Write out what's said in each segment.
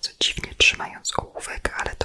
bardzo dziwnie trzymając ołówek, ale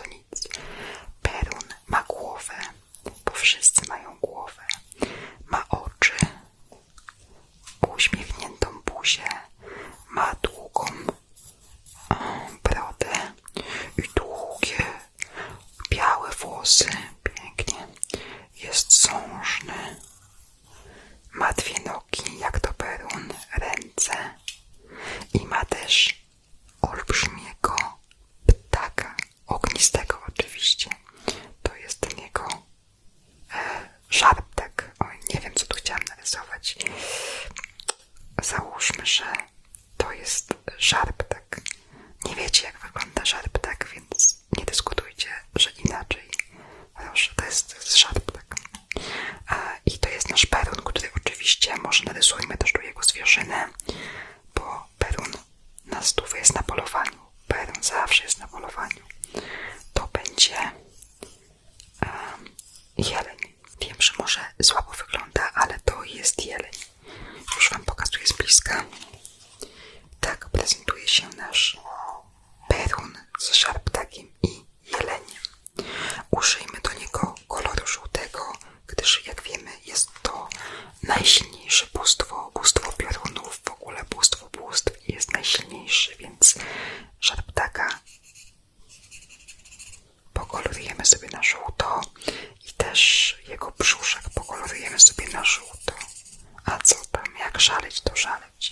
z szarpek. Tak. E, I to jest nasz perun, który oczywiście może narysujmy też tu jego zwierzyny. szaleć, to szaleć.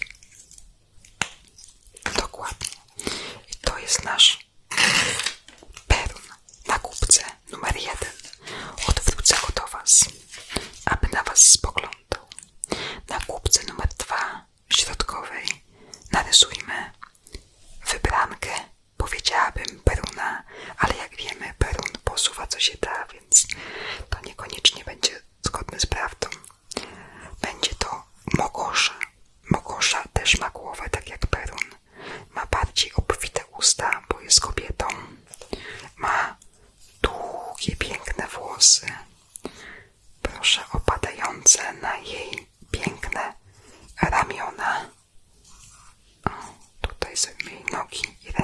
guys of me keep there.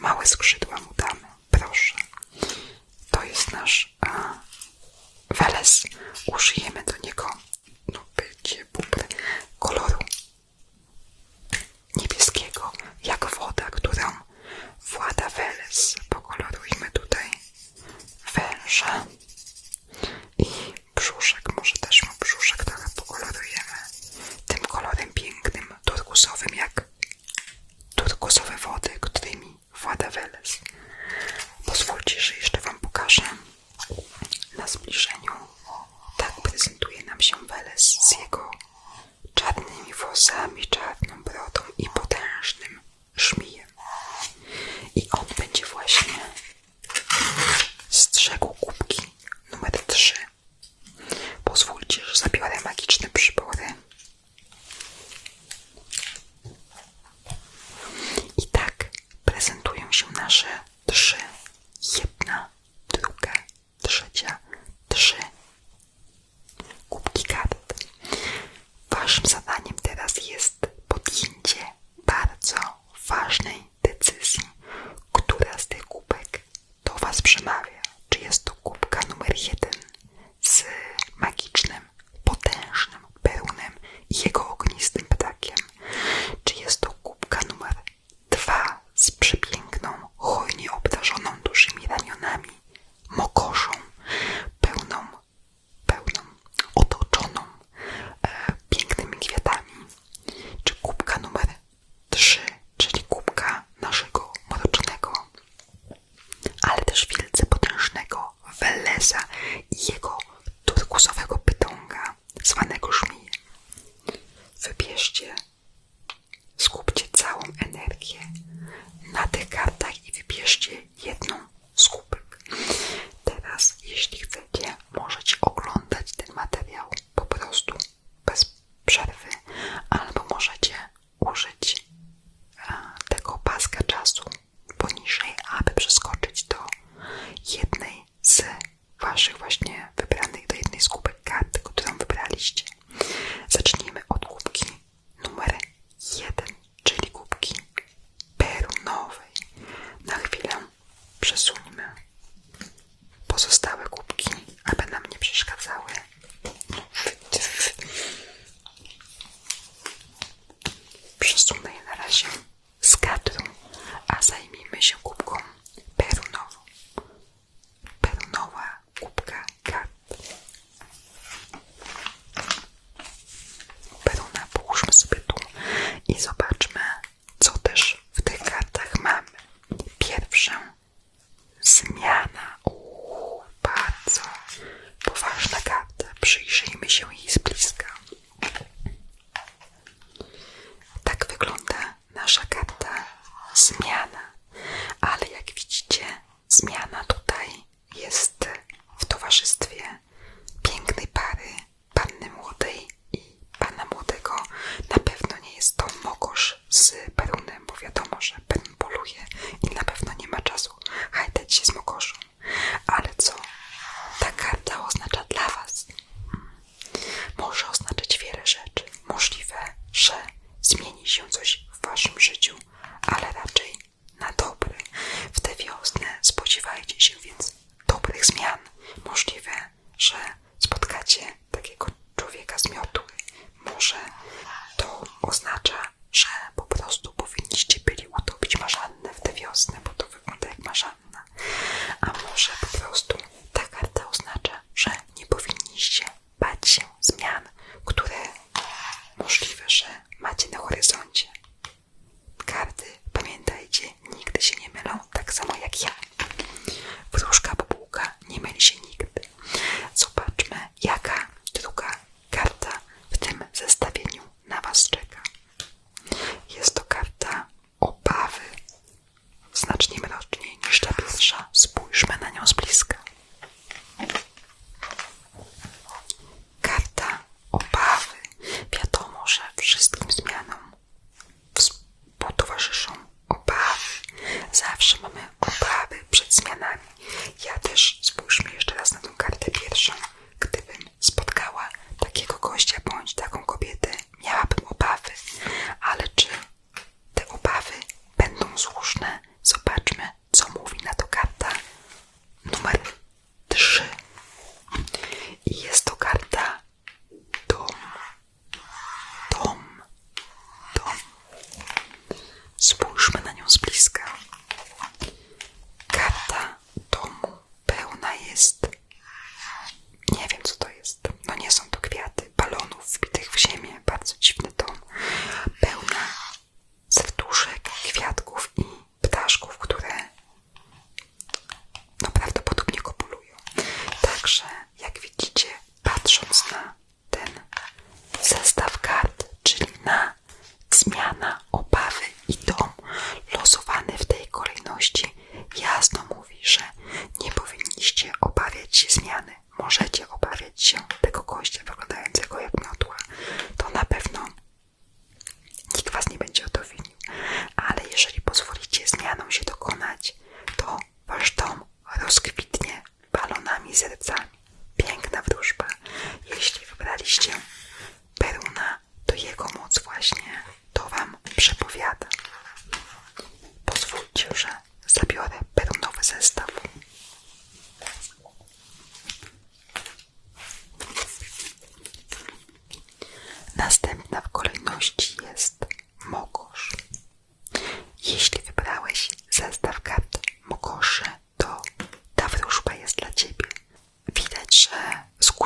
Małe skrzydła mu horyzoncie. jasno mówi, że nie powinniście obawiać się zmiany. Możecie obawiać się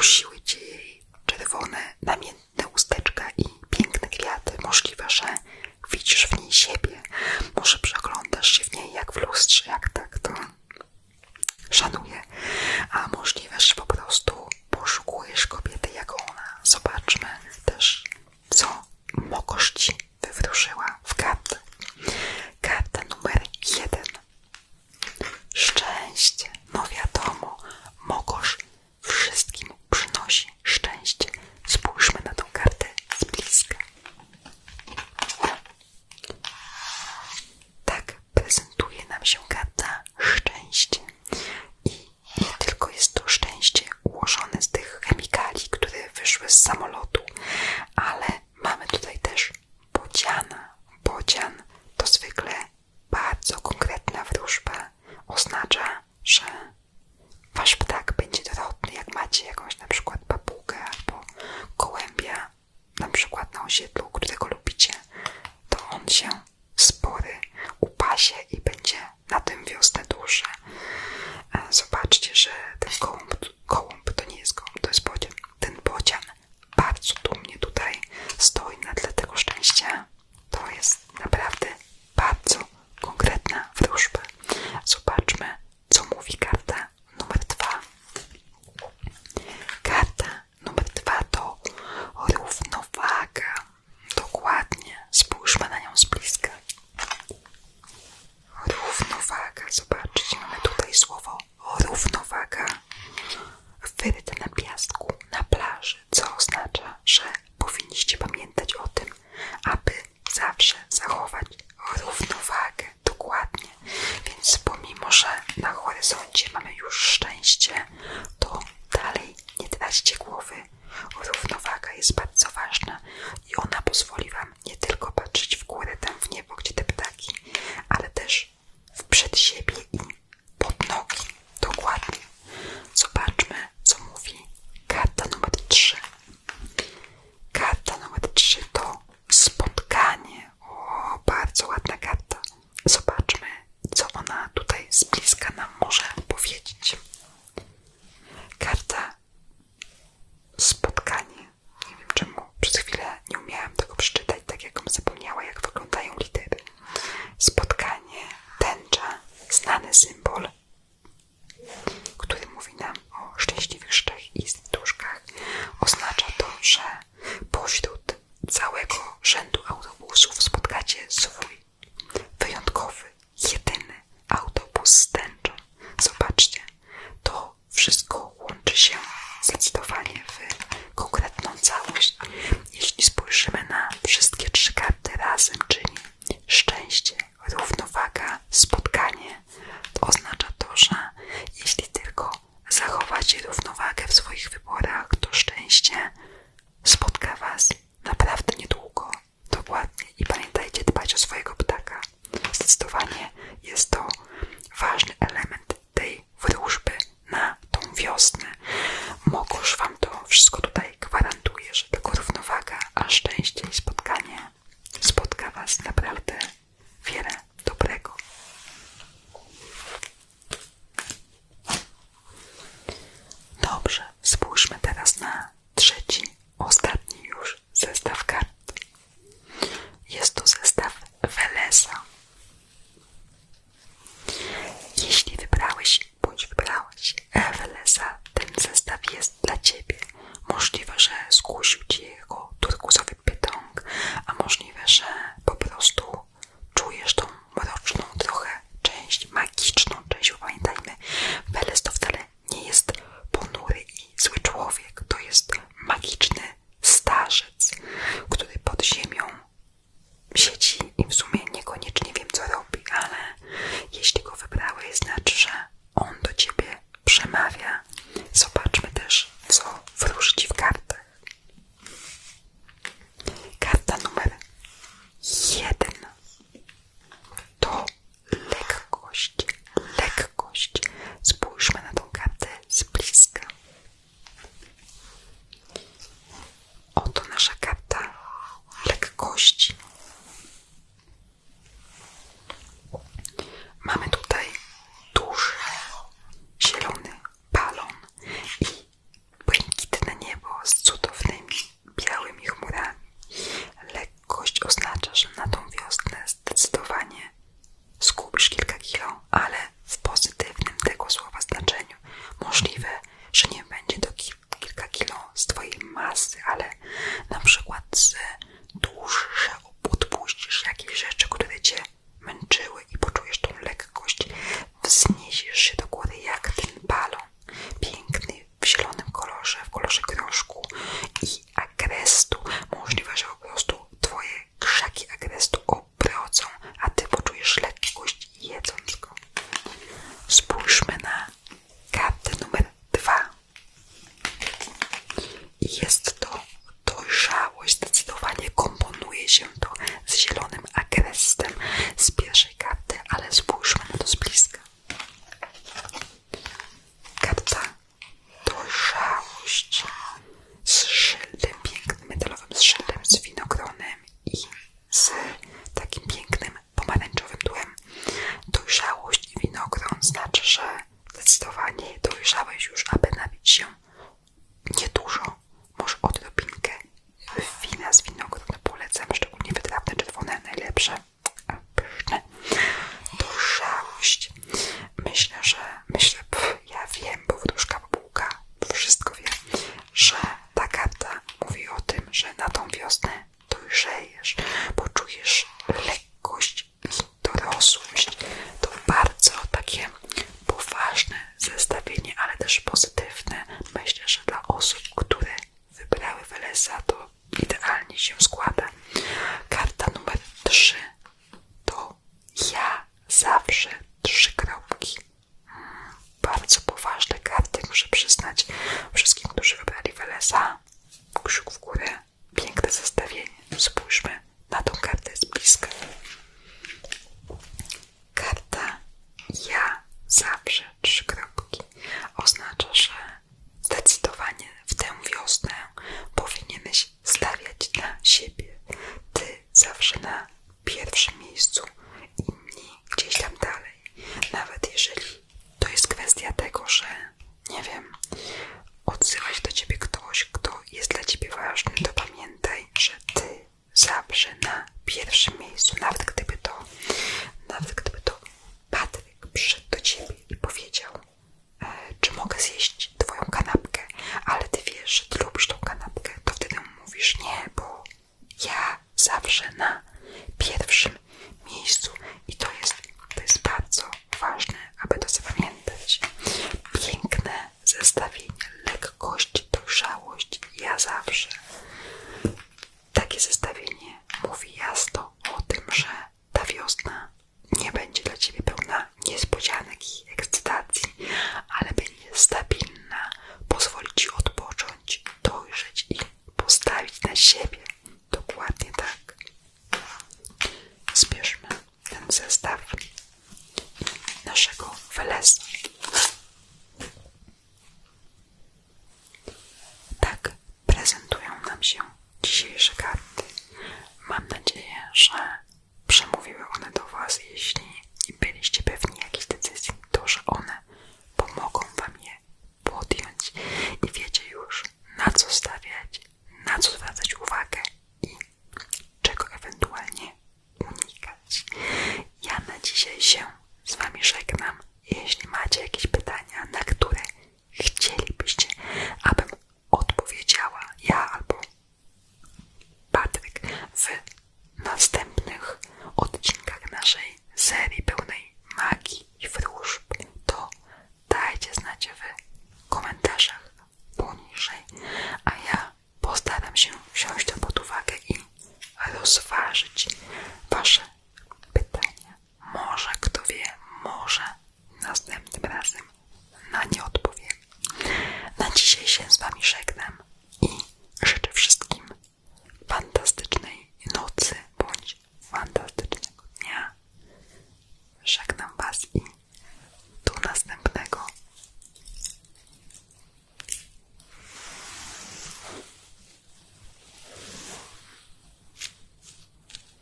ogłosiły ci jej czerwone, namiętne usteczka i piękne kwiaty. Możliwe, że widzisz w niej siebie. Może przeglądasz się w niej jak w lustrze, jak tak to szanuję.